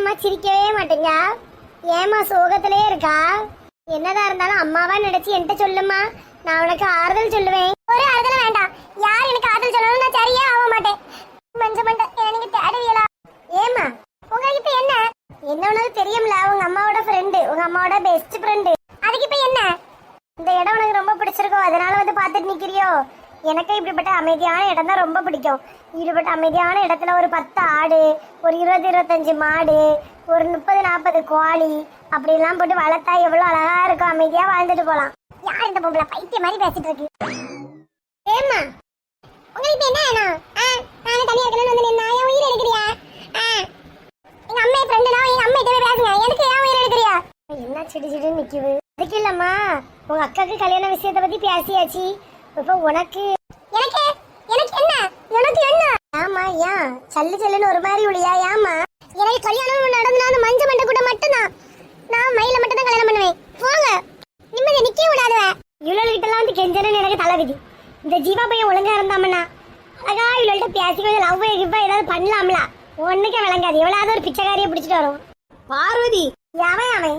ஏம்மா சிரிக்கவே மாட்டேங்க. ஏம்மா சோகத்திலே இருக்கா? என்னதா இருந்தாலும் அம்மாவா நினைச்சு என்கிட்ட சொல்லுமா நான் உனக்கு ஆறுதல் சொல்லுவேன். ஒரு ஆறுதல் வேண்டாம். யார் எனக்கு ஆறுதல் சொல்லணும் நான் சரியே ஆக மாட்டேன். மஞ்ச மண்ட என்ன நீங்க தேடுவீங்களா ஏமா உங்களுக்கு இப்ப என்ன? என்ன உனக்கு தெரியும்ல உங்க அம்மாவோட ஃப்ரெண்டு உங்க அம்மாவோட பெஸ்ட் ஃப்ரெண்டு அதுக்கு இப்ப என்ன? இந்த இடம் உனக்கு ரொம்ப பிடிச்சிருக்கோ அதனால வந்து பார்த்துட்டு நிக்கிறியோ? எனக்கு இப்படிப்பட்ட அமைதியான இடம் தான் ரொம்ப பிடிக்கும். இப்படிப்பட்ட அமைதியான இடத்துல ஒரு பத்து ஆடு ஒரு இருபது இருபத்தஞ்சு மாடு ஒரு முப்பது நாற்பது கோழி அப்படிலாம் போட்டு வளர்த்தா எவ்வளோ அழகா இருக்கும். அமைதியா வாழ்ந்துட்டு போலாம். யார் இந்த பொம்பளை? பைத்திய மாதிரி பேசிட்டு இருக்கு. ஏமா உங்களுக்கு என்ன வேணும்? ஆ நாங்க தனியா இருக்கணும்னு வந்து நின்னா என் உயிர் எடுக்கிறியா? ஆ. எங்க அம்மா ஃப்ரெண்டு நான் அம்மா கிட்ட பேசுங்க. எனக்கு ஏன் உயிர் எடுக்கிறியா? என்ன சிடி சிடின்னு நிற்கிது அதுக்கு இல்லம்மா உங்க அக்காவுக்கு கல்யாண விஷயத்தை பத்தி பேசியாச்சு. இப்போ உனக்கு எனக்கு என்ன? ஆமா ஏன் சல்லு சல்லுன்னு ஒரு மாதிரி உளியா ஏமா எனக்கு கல்யாணம் நடந்தா அந்த மஞ்ச மண்டை கூட மட்டும்தான். நான் மயில மட்டும் தான் கல்யாணம் பண்ணுவேன். போங்க. நிம்மதி நிக்க விடாதவ. இவ்வளவு கிட்ட எல்லாம் வந்து கெஞ்சனு எனக்கு தலைவிதி. இந்த ஜீவா பையன் ஒழுங்கா இருந்தாமண்ணா அழகா இவ்வளோட்ட பேசி கொஞ்சம் லவ் கிவ்வா ஏதாவது பண்ணலாம்ல. ஒண்ணுக்கே விளங்காது. எவ்வளவு ஒரு பிச்சைக்காரியை பிடிச்சிட்டு வரும் பார்வதி அவன் அவன்?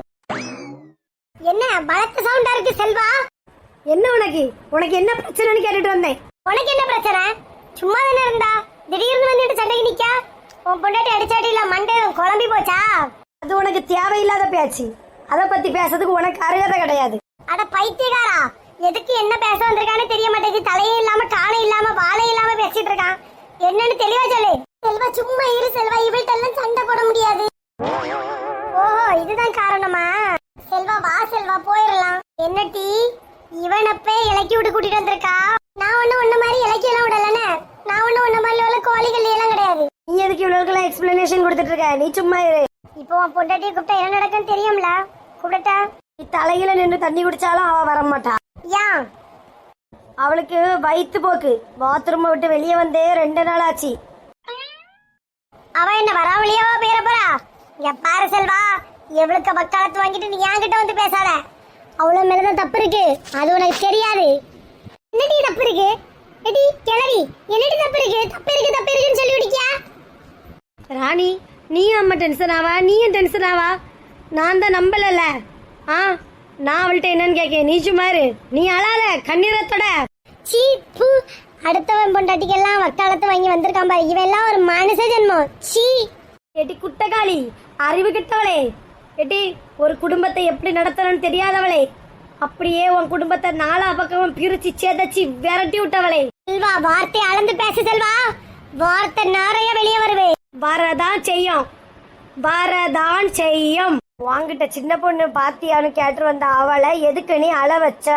என்ன பலத்த சவுண்டா இருக்கு செல்வா? என்ன உனக்கு? உனக்கு என்ன பிரச்சனைன்னு கேட்டுட்டு வந்தேன். உனக்கு என்ன பிரச்சனை? சும்மா தானே இருந்தா? திடீர்னு வந்துட்டு சண்டைக்கு நிக்க? உன் பொண்டாட்டி அடிச்சாட்டி இல்ல மண்டை குழம்பி போச்சா? அது உனக்கு தேவையில்லாத பேச்சு. அதை பத்தி பேசுறதுக்கு உனக்கு அருகதை கிடையாது. அட பைத்தியக்காரா எதுக்கு என்ன பேச வந்திருக்கான்னு தெரிய மாட்டேங்குது. தலையே இல்லாம காணை இல்லாம வாழை இல்லாம பேசிட்டு இருக்கான். என்னன்னு தெளிவா சொல்லு. செல்வா சும்மா இரு செல்வா. இவள்கிட்ட எல்லாம் சண்டை போட முடியாது. ஓஹோ இதுதான் காரணமா? செல்வா வா செல்வா போயிடலாம். என்ன டீ? இவனப்பே இலக்கி விட்டு கூட்டிட்டு வந்திருக்கா? நான் ஒண்ணு ஒண்ணு மாதிரி இலக்கி எல்லாம் விடலன்னு நான் ஒண்ணு ஒண்ணு மாதிரி உள்ள கோழிகள் எல்லாம் கிடையாது. நீ எதுக்கு இவ்வளவுக்கெல்லாம் எக்ஸ்பிளனேஷன் கொடுத்துட்டு இருக்க? நீ சும்மா இரு. இப்போ உன் பொண்டாட்டியை கூப்பிட்டா என்ன நடக்குன்னு தெரியும்ல? கூப்பிட்டா நீ தலையில நின்று தண்ணி குடிச்சாலும் அவ வர மாட்டா. ஏன்? அவளுக்கு வயித்து போக்கு. பாத்ரூமை விட்டு வெளியே வந்தே ரெண்டு நாள் ஆச்சு அவன் என்ன வராவளியாவா பேர போறா? இங்க பாரு செல்வா எவ்வளவுக்கு வக்காலத்து வாங்கிட்டு நீ என்கிட்ட வந்து பேசாத. அவ்வளவு மேலதான் தப்பு இருக்கு. அது உனக்கு தெரியாது. என்னடி தப்பு இருக்கு? எடி கிளவி என்னடி தப்பு இருக்கு? தப்பு இருக்கு தப்பு இருக்குன்னு சொல்லி விடிக்கியா ராணி நீயும் அம்மா டென்ஷன் ஆவா? நீயும் டென்ஷன் ஆவா? நான் தான் நம்பலல்ல. ஆ நான் அவள்கிட்ட என்னன்னு கேட்க நீ சும்மா இரு. நீ அழாத. கண்ணீரத்தோட. சீ பூ. அடுத்தவன் பொண்டாட்டிக்கெல்லாம் வக்காலத்து வாங்கி வந்திருக்கான் பாரு. இவன் எல்லாம் ஒரு மனுஷ ஜென்மம். சீ. எட்டி குட்டகாளி. அறிவு கிட்டவளே. எட்டி ஒரு குடும்பத்தை எப்படி நடத்தணும்னு தெரியாதவளே. அப்படியே உன் குடும்பத்தை நாலா பக்கமும் பிரிச்சு சேதச்சு விரட்டி விட்டவளே. செல்வா வார்த்தை அளந்து பேசு செல்வா. வார்த்தை நிறைய வெளியே வருவே வரதான் செய்யும். வரதான் செய்யும். வாங்கிட்ட சின்ன பொண்ணு பாத்தியான்னு கேட்டு வந்த அவளை எதுக்கு நீ அழ வச்ச?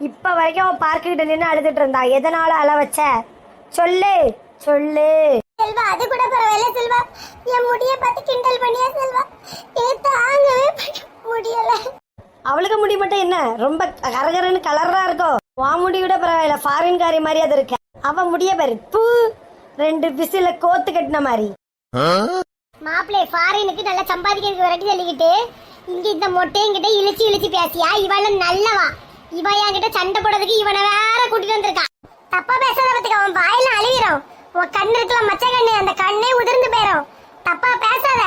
இப்ப வரைக்கும் அவன் பார்க்கிட்ட நின்று அழுதுட்டு இருந்தா. எதனால அழ வச்ச? சொல்லு சொல்லு. செல்வா அது கூட பரவாயில்ல செல்வா. என் முடிய பார்த்து கிண்டல் பண்ணியா செல்வா? எனக்கு தாங்கவே முடியல. அவளுக்கு முடி மட்டும் என்ன? ரொம்ப கரகரன்னு கலரா இருக்கும் வா முடி விட பரவாயில்ல ஃபாரின் காரி மாதிரி அது இருக்க. அவ முடிய பாரு. பூ! ரெண்டு பிசில கோத்து கட்டின மாதிரி. மாப்பிள்ளை ஃபாரினுக்கு நல்லா சம்பாதிக்கிறதுக்கு விரட்டி சொல்லிக்கிட்டு இங்க இந்த மொட்டையங்கிட்ட இழுச்சு இழுச்சு பேசியா? இவள நல்லவா? இவ என்கிட்ட சண்டை போடுறதுக்கு இவனை வேற கூட்டிட்டு வந்திருக்கான் தப்பா பேசாத பத்துக்கு அவன் வாயில அழுகிறோம். உன் கண்ணு இருக்கலாம் மச்ச கண்ணு அந்த கண்ணே உதிர்ந்து போயிடும் தப்பா பேசாத.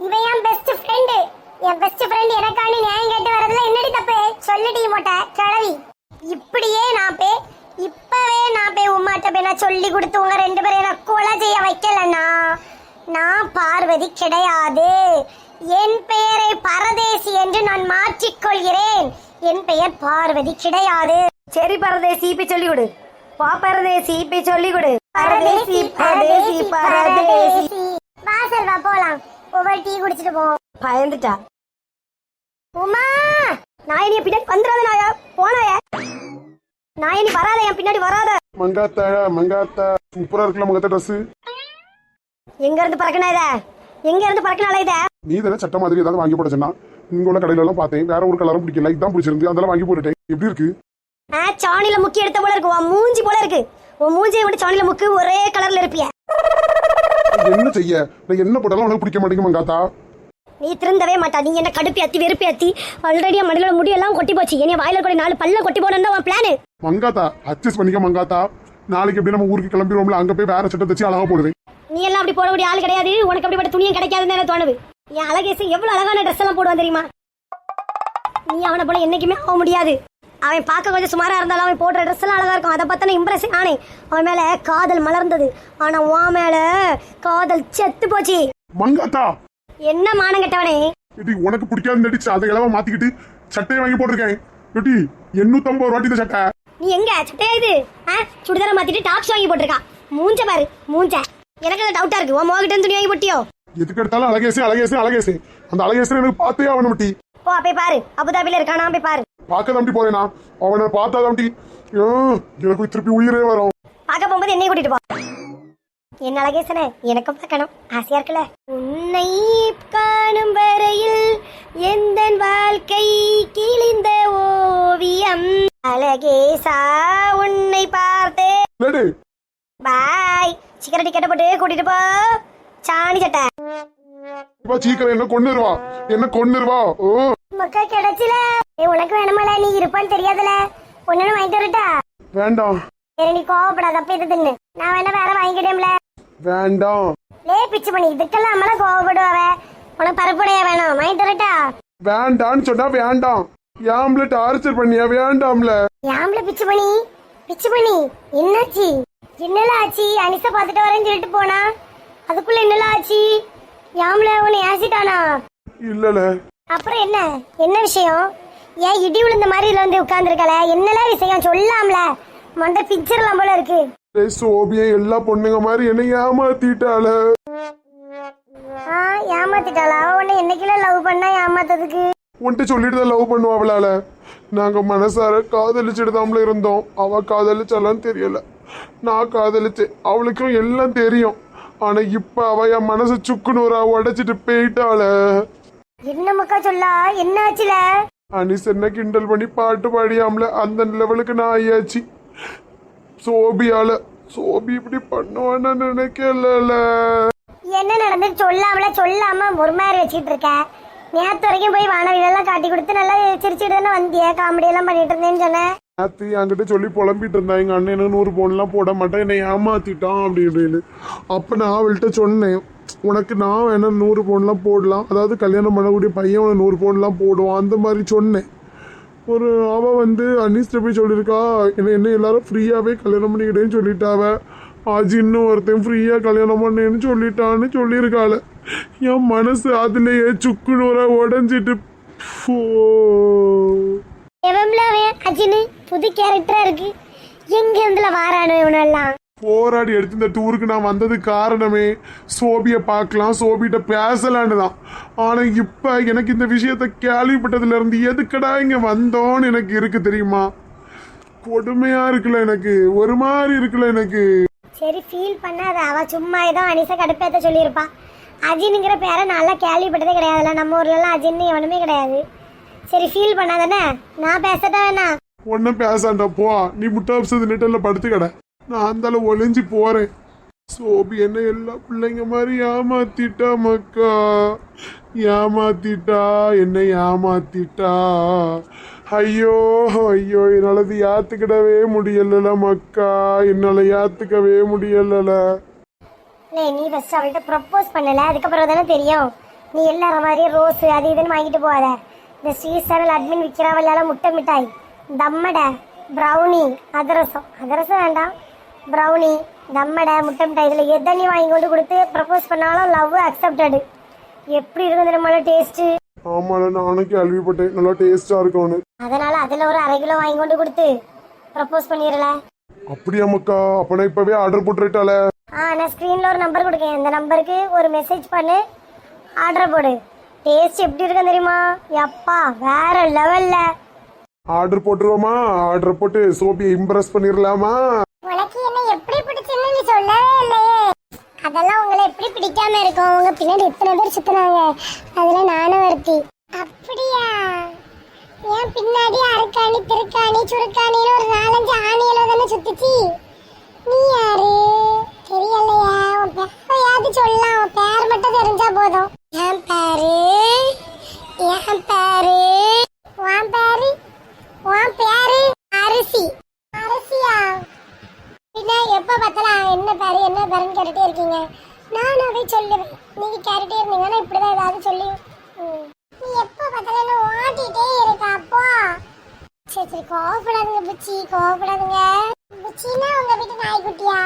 இவன் என் பெஸ்ட் ஃப்ரெண்டு என் பெஸ்ட் ஃப்ரெண்ட் எனக்காண்டி நியாயம் கேட்டு வரதுல என்னடி தப்பு? சொல்லிடி மொட்டை கிழவி. இப்படியே நான் பே இப்பவே நான் போய் உமாட்ட போய் நான் சொல்லி கொடுத்து உங்க ரெண்டு பேரையும் நான் கொலை செய்ய வைக்கலன்னா நான் பார்வதி கிடையாது. என் பெயரை பரதேசி என்று நான் மாற்றிக்கொள்கிறேன். என் பெயர் பார்வதி கிடையாது. சரி பரதேசி இப்ப சொல்லி கொடு. பா பரதேசி இப்ப சொல்லி கொடு. பரதேசி பரதேசி. பரதேசி. வா செல்வா போலாம். ஒவ்வொரு டீ குடிச்சிட்டு போவோம். பயந்துட்டா. உமா நாயனி பின்னாடி வந்துடாத நாயா போனாய? நாயனி வராத என் பின்னாடி வராத. மங்காத்தா மங்காத்தா சூப்பரா இருக்குல்ல மங்காத்தா ட்ரெஸ் எங்க இருந்து பறக்கணா இத? எங்க இருந்து பறக்கனால இத? நீ தானே சட்ட மாதிரி ஏதாவது வாங்கி போட சொன்னா? இங்க உள்ள கடையில எல்லாம் பார்த்தேன். வேற ஒரு கலரும் பிடிக்கல. இதுதான் பிடிச்சிருந்து அதெல்லாம் வாங்கி போட்டுட்டேன். எப்படி இருக்கு? ஆ சாணில முக்கி எடுத்த போல இருக்கு. உன் மூஞ்சி போல இருக்கு. உன் மூஞ்சியை விட்டு சாணில முக்கு ஒரே கலர்ல இருப்பிய. என்ன செய்ய? நான் என்ன போட்டாலும் உனக்கு பிடிக்க மாட்டேங்குது மங்காத்தா. நீ திருந்தவே மாட்டா. நீ என்ன கடுப்பி அத்தி வெறுப்பி அத்தி ஆல்ரெடி மடியில முடியெல்லாம் கொட்டி போச்சு. இனி வாயில கூட நாலு பல்ல கொட்டி போனது உன் பிளானு மங்காத்தா அட்ஜஸ்ட் பண்ணிக்க மங்காத்தா. நாளைக்கு எப்படி நம்ம ஊருக்கு கிளம்பிடுவோம்ல அங்க போய் வேற சட்டை தச்சு அழகா போடுவேன். நீ எல்லாம் அப்படி போடக்கூடிய ஆள் கிடையாது. உனக்கு அப்படிப்பட்ட துணியும் கிடைக்காதுன்னு எனக்கு தோணுது. என் அழகேசு எவ்வளவு அழகான ட்ரெஸ் எல்லாம் போடுவான் தெரியுமா? நீ அவனை போல என்னைக்குமே ஆக முடியாது. அவன் பார்க்க கொஞ்சம் சுமாரா இருந்தாலும் அவன் போடுற ட்ரெஸ் எல்லாம் அழகா இருக்கும். அதை பார்த்தா இம்ப்ரெஸ் ஆனே அவன் மேல காதல் மலர்ந்தது. ஆனா உன் மேல காதல் செத்து போச்சு. மங்காத்தா என்ன மானம் கெட்டவனே? ஏடி உனக்கு பிடிக்காத நடிச்சு அதை இளவ மாத்திக்கிட்டு சட்டையை வாங்கி போட்டிருக்கேன். ஏடி எண்ணூத்தம்பது ரூபாட்டி இந்த சட்டை. நீ எங்க? சட்டையா இது? ஆ சுடிதார மாத்திட்டு டாப்ஸ் வாங்கி போட்டிருக்கா. மூஞ்ச பாரு மூஞ்ச. எனக்கு டவுட்டா இருக்கு. உன் மோகிட்ட துணி வாங்கி போட்டியோ? எதுக்கு எடுத்தாலும் அழகேசே அழகேசே அழகேசே. அந்த அழகேசன் எனக்கு பார்த்தே அவனை மட்டி போ போய் பாரு. அபுதாபில இருக்கானா? போய் பாரு. பார்க்க தம்பி போறேனா. அவனை பார்த்தா தம்பி எனக்கு திருப்பி உயிரே வரும். பார்க்க போகும்போது என்னைய கூட்டிட்டு போ. என்ன அழகேசனே எனக்கும் பார்க்கணும். ஆசையா இருக்குல்ல? உன்னை காணும் வரையில் எந்த வாழ்க்கை கிழிந்த ஓவியம்? அழகேசா உன்னை பார்த்தே. பாய். சிக்கன் டிக்கெட்டை போட்டு கூட்டிட்டு போ. சாணி சட்டை. இப்ப சீக்கிரம் என்ன கொண்டுருவா என்ன கொண்டுருவா ஓ. மக்கா கிடைச்சல. உனக்கு வேணுமல? நீ இருப்பான்னு தெரியாதுல. ஒன்னு வாங்கிட்டு வரட்டா? வேண்டாம். சரி நீ கோவப்படாத அப்ப இது தின்னு. நான் வேணா வேற வாங்கிக்கிட்டேன்ல வேண்டாம். லே பிச்சு பண்ணி இதுக்கெல்லாம் நம்மள கோவப்படுவாவ? உனக்கு பருப்புடையா வேணும் வாங்கிட்டு வரட்டா வேண்டான்னு சொன்னா வேண்டாம். ஏம்ல டார்ச்சர் பண்ணியா? வேண்டாம்ல. யாம்ல பிச்சு பண்ணி பிச்சு பண்ணி என்னாச்சு? என்னல ஆச்சு? அனிசா பார்த்துட்டு வரேன்னு சொல்லிட்டு போனா? அதுக்குள்ள என்னல ஆச்சு? யாம்ல உன்னை ஏசிட்டானா? இல்லல. அப்புறம் என்ன? என்ன விஷயம்? ஏன் இடி விழுந்த மாதிரி இதுல வந்து உட்கார்ந்துருக்கல? என்னல விஷயம்? சொல்லாம்ல. மொண்ட பிக்சர்லாம் போல இருக்கு. டேய் சோபியை எல்லா பொண்ணுங்க மாதிரி என்ன ஏமாத்திட்டாள. ஆ ஏமாத்திட்டாளா? அவ உன்னை என்னைக்குல லவ் பண்ணா ஏமாத்ததுக்கு? உன்கிட்ட சொல்லிட்டு தான் லவ் பண்ணுவாங்களால நாங்க மனசார காதலிச்சுட்டு தாம்ல இருந்தோம். அவ காதலிச்சாலான்னு தெரியல. நான் காதலிச்சேன். அவளுக்கும் எல்லாம் தெரியும். ஆனா இப்ப அவ என் மனசை சுக்குநூறா உடைச்சிட்டு போயிட்டாள. என்ன மக்கா சொல்லா? என்ன ஆச்சுல? அனிஸ் என்ன கிண்டல் பண்ணி பாட்டு பாடியாம்ல? அந்த லெவலுக்கு நான் ஆயாச்சு. சோபியால சோபி இப்படி பண்ணுவான்னு நினைக்கல என்ன நடந்துச்சு சொல்லாமல சொல்லாம ஒரு மாதிரி வச்சுட்டு இருக்க? நேத்து வரைக்கும் போய் வானவிலெல்லாம் காட்டி கொடுத்து நல்லா சிரிச்சுட்டு தானே வந்திய காமெடி எல்லாம் பண்ணிட்டு இருந்தேன்னு சொன்னேன் நேத்து என்கிட்ட சொல்லி புலம்பிட்டு இருந்தா எங்க அண்ணன் எனக்கு நூறு பவுன்லாம் போட மாட்டேன் என்னை ஏமாத்திட்டான் அப்படி இப்படின்னு. அப்ப நான் அவள்கிட்ட சொன்னேன் உனக்கு நான் வேணா நூறு பவுன்லாம் போடலாம். அதாவது கல்யாணம் பண்ணக்கூடிய பையன் உனக்கு நூறு பவுன்லாம் போடுவான் அந்த மாதிரி சொன்னேன். ஒரு அவ வந்து அனிஸ்ட போய் சொல்லியிருக்கா என்ன என்ன எல்லாரும் ஃப்ரீயாகவே கல்யாணம் பண்ணிக்கிட்டேன்னு சொல்லிட்டாவ ஆஜி இன்னும் ஒருத்தன் ஃப்ரீயாக கல்யாணம் பண்ணேன்னு சொல்லிட்டான்னு சொல்லியிருக்காள. என் மனசு அதுலயே சுக்குநூறா உடஞ்சிட்டு புது கேரக்டரா இருக்கு? எங்க இருந்துல வாரானு இவனெல்லாம்? போராடி எடுத்து இந்த டூருக்கு நான் வந்தது காரணமே சோபியை பார்க்கலாம் சோபிகிட்ட பேசலான்னு தான். ஆனால் இப்போ எனக்கு இந்த விஷயத்த கேள்விப்பட்டதுல இருந்து எதுக்கடா இங்கே வந்தோன்னு எனக்கு இருக்கு தெரியுமா? கொடுமையா இருக்குல்ல எனக்கு ஒரு மாதிரி இருக்குல்ல எனக்கு. சரி ஃபீல் பண்ணாத அவ சும்மா ஏதோ அனிசா கடுப்பேத்த சொல்லியிருப்பா. அஜினுங்கிற பேரை நல்லா கேள்விப்பட்டதே கிடையாதுல்ல. நம்ம ஊர்ல எல்லாம் அஜின்னு எவனுமே கிடையாது. சரி ஃபீல் பண்ணாதானே? நான் பேசட்டா வேணா ஒன்றும் பேசாண்டா போ. நீ முட்டாப்சது நெட்டில் படுத்து கடை நான் தான் ஒளிஞ்சு போறேன். சோபி என்ன எல்லா பிள்ளைங்க மாதிரி ஏமாத்திட்டா மக்கா. ஏமாத்திட்டா என்ன ஏமாத்திட்டா. ஐயோ ஐயோ என்னால் இது ஏத்துக்கிடவே முடியலல மக்கா. என்னால ஏத்துக்கவே முடியலல. நீ ஃபர்ஸ்ட் அவள்கிட்ட ப்ரப்போஸ் பண்ணல அதுக்கப்புறம் தானே தெரியும். நீ எல்லார மாதிரி ரோஸ் அது இதுன்னு வாங்கிட்டு போகாத. இந்த ஸ்ரீ சேனல் அட்மின் விற்கிறாவல்லால முட்டை மிட்டாய். தம்மடை ப்ரௌனி அதிரசம். அதிரசம் வேண்டாம். ப்ரௌனி தம்மடை முட்டை மிட்டாய் இதில் எதை நீ வாங்கி கொண்டு கொடுத்து ப்ரப்போஸ் பண்ணாலும் லவ் அக்செப்டடு எப்படி இருக்கும் தெரியுமா டேஸ்ட்டு ஆமால நானும் கேள்விப்பட்டேன். நல்லா டேஸ்டா இருக்கும்னு அதனால அதில் ஒரு அரை கிலோ வாங்கி கொண்டு கொடுத்து ப்ரப்போஸ் பண்ணிடல அப்படியா மக்கா? அப்ப நான் இப்பவே ஆர்டர் போட்டுட்டால ஆ நான் ஸ்க்ரீனில் ஒரு நம்பர் கொடுக்கேன். அந்த நம்பருக்கு ஒரு மெசேஜ் பண்ணு. ஆர்டர் போடு. டேஸ்ட் எப்படி இருக்கும் தெரியுமா? எப்பா வேற லெவல்ல ஆர்டர் போட்டுருவோமா? ஆர்டர் போட்டு சோபியை இம்ப்ரெஸ் பண்ணிடலாமா உனக்கு என்ன எப்படி பிடிச்சுன்னு நீ சொல்லவே இல்லையே அதெல்லாம் உங்களை எப்படி பிடிக்காம இருக்கும்? உங்க பின்னாடி எத்தனை பேர் சுத்தினாங்க? அதுல நானும் ஒருத்தி அப்படியா? ஏன் பின்னாடி அரைக்காணி திருக்காணி சுருக்காணின்னு ஒரு நாலஞ்சு ஆணியில தானே சுத்துச்சு? நீ யாரு? தெரியலையா? உன் பேரையாவது சொல்லலாம் உன் பேர் மட்டும் தெரிஞ்சா போதும். என் பேரு? என் பேரு? உன் பேரு? உன் பேரு? அரிசி. அரிசியா? எப்ப பார்த்தாலும் என்ன பேரு என்ன பேருன்னு கேட்டுட்டே இருக்கீங்க. நானாவே சொல்லுவேன். நீங்க கேட்டுட்டே இருந்தீங்கன்னா இப்படிதான் ஏதாவது சொல்லி ம். நீ எப்ப பார்த்தாலும் என்ன ஓட்டிட்டே இருக்கா அப்போ சரி சரி கோவப்படாதுங்க பிச்சி கோவப்படாதுங்க. பிச்சின்னா உங்க வீட்டு நாய்க்குட்டியா?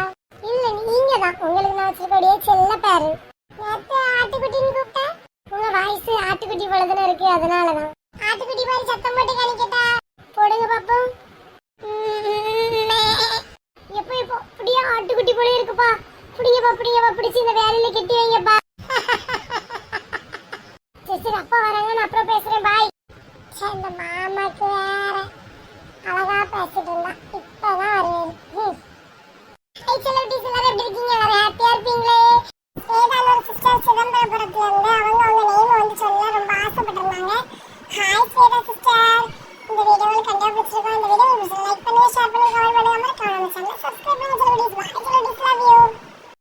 இல்ல நீங்க தான் உங்களுக்கு நான் வச்சிருக்கக்கூடிய செல்ல பேரு. நேத்து ஆட்டுக்குட்டின்னு கூப்பிட்டேன். உங்க வாய்ஸ் ஆட்டுக்குட்டி போல தானே இருக்கு அதனாலதான். ஆட்டுக்குட்டி மாதிரி சத்தம் போட்டு காணிக்கட்டா? போடுங்க பாப்போம் எப்போ இப்போ புடியா ஆட்டுக்குட்டி போல இருக்குப்பா. புடிங்கப்பா புடிங்கப்பா பிடிச்சி இந்த வேலையில கட்டி வைங்கப்பா. சரி சரி அப்பா வராங்க நான் அப்புறம் பேசுறேன் பாய் ச்சே, இந்த மாமாக்கு வேற அழகா பேசிட்டு இருந்தா.